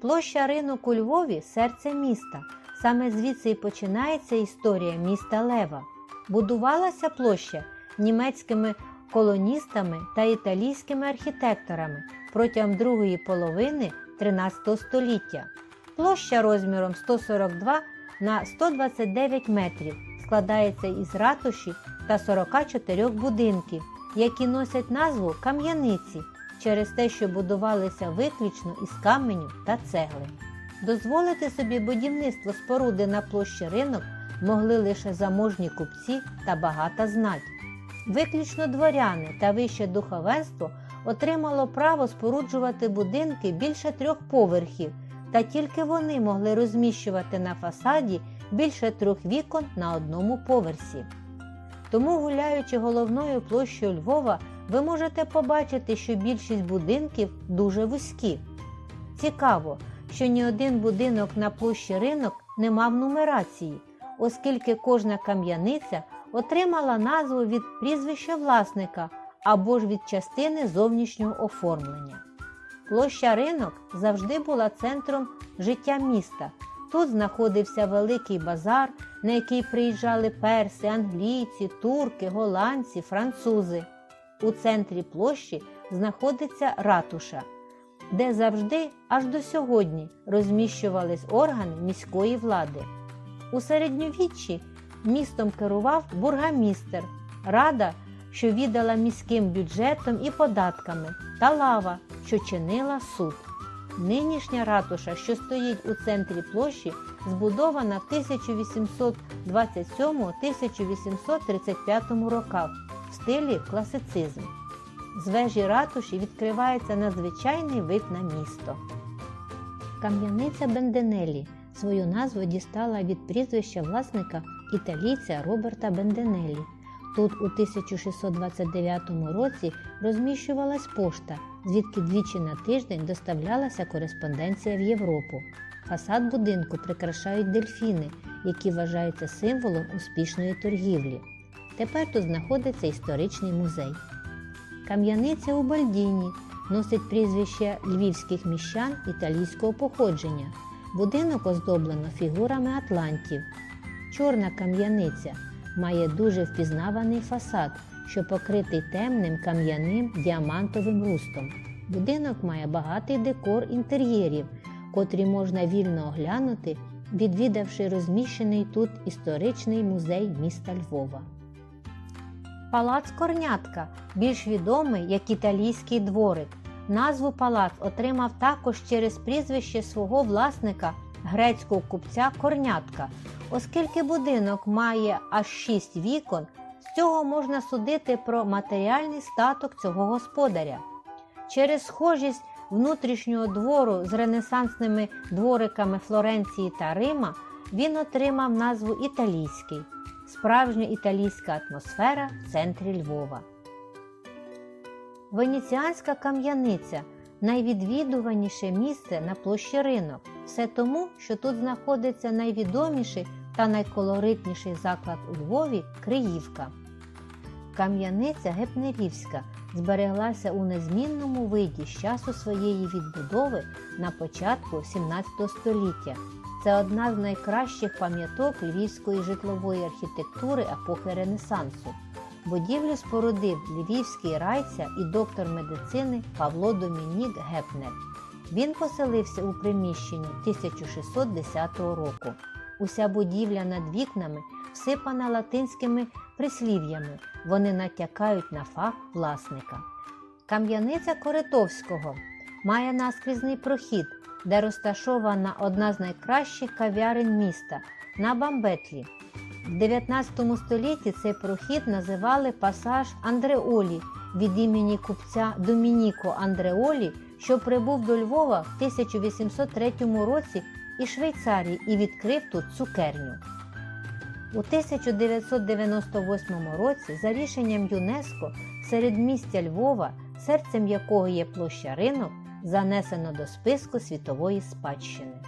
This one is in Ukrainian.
Площа ринок у Львові серце міста. Саме звідси і починається історія міста Лева. Будувалася площа німецькими колоністами та італійськими архітекторами протягом другої половини 13 століття. Площа розміром 142 на 129 метрів складається із ратуші та 44 будинків, які носять назву кам'яниці через те, що будувалися виключно із каменю та цегли. Дозволити собі будівництво споруди на площі ринок могли лише заможні купці та багата знать. Виключно дворяни та вище духовенство отримало право споруджувати будинки більше трьох поверхів, та тільки вони могли розміщувати на фасаді більше трьох вікон на одному поверсі. Тому, гуляючи головною площею Львова, ви можете побачити, що більшість будинків дуже вузькі. Цікаво, що ні один будинок на площі ринок не мав нумерації, оскільки кожна кам'яниця отримала назву від прізвища власника або ж від частини зовнішнього оформлення. Площа ринок завжди була центром життя міста. Тут знаходився великий базар, на який приїжджали перси, англійці, турки, голландці, французи. У центрі площі знаходиться ратуша, де завжди, аж до сьогодні, розміщувались органи міської влади. У середньовіччі містом керував бургамістер, рада, що віддала міським бюджетом і податками, та лава, що чинила суд. Нинішня ратуша, що стоїть у центрі площі, збудована в 1827-1835 роках в стилі класицизм. З вежі ратуші відкривається надзвичайний вид на місто. Кам'яниця Бенденелі свою назву дістала від прізвища власника італійця Роберта Бенденелі. Тут у 1629 році розміщувалась пошта, звідки двічі на тиждень доставлялася кореспонденція в Європу. Фасад будинку прикрашають дельфіни, які вважаються символом успішної торгівлі. Тепер тут знаходиться історичний музей. Кам'яниця у Бальдіні носить прізвище львівських міщан італійського походження. Будинок оздоблено фігурами атлантів. Чорна кам'яниця має дуже впізнаваний фасад, що покритий темним кам'яним діамантовим рустом. Будинок має багатий декор інтер'єрів, котрі можна вільно оглянути, відвідавши розміщений тут історичний музей міста Львова. Палац Корнятка більш відомий як італійський дворик. Назву палац отримав також через прізвище свого власника грецького купця Корнятка. Оскільки будинок має аж шість вікон, з цього можна судити про матеріальний статок цього господаря. Через схожість внутрішнього двору з ренесансними двориками Флоренції та Рима він отримав назву Італійський справжня італійська атмосфера в центрі Львова. Венеціанська кам'яниця найвідвідуваніше місце на площі ринок. Все тому, що тут знаходиться найвідоміший та найколоритніший заклад у Львові Криївка. Кам'яниця Гепнерівська збереглася у незмінному виді з часу своєї відбудови на початку 17 століття. Це одна з найкращих пам'яток львівської житлової архітектури епохи Ренесансу. Будівлю спорудив львівський райця і доктор медицини Павло Домінік Гепнер. Він поселився у приміщенні 1610 року. Уся будівля над вікнами всипана латинськими прислів'ями. Вони натякають на факт власника. Кам'яниця Коритовського має наскрізний прохід, де розташована одна з найкращих кав'ярень міста на Бамбетлі. В 19 столітті цей прохід називали пасаж Андреолі від імені купця Домініко Андреолі, що прибув до Львова в 1803 році із Швейцарії і відкрив тут цукерню. У 1998 році за рішенням ЮНЕСКО середмістя Львова, серцем якого є площа ринок, занесено до списку світової спадщини.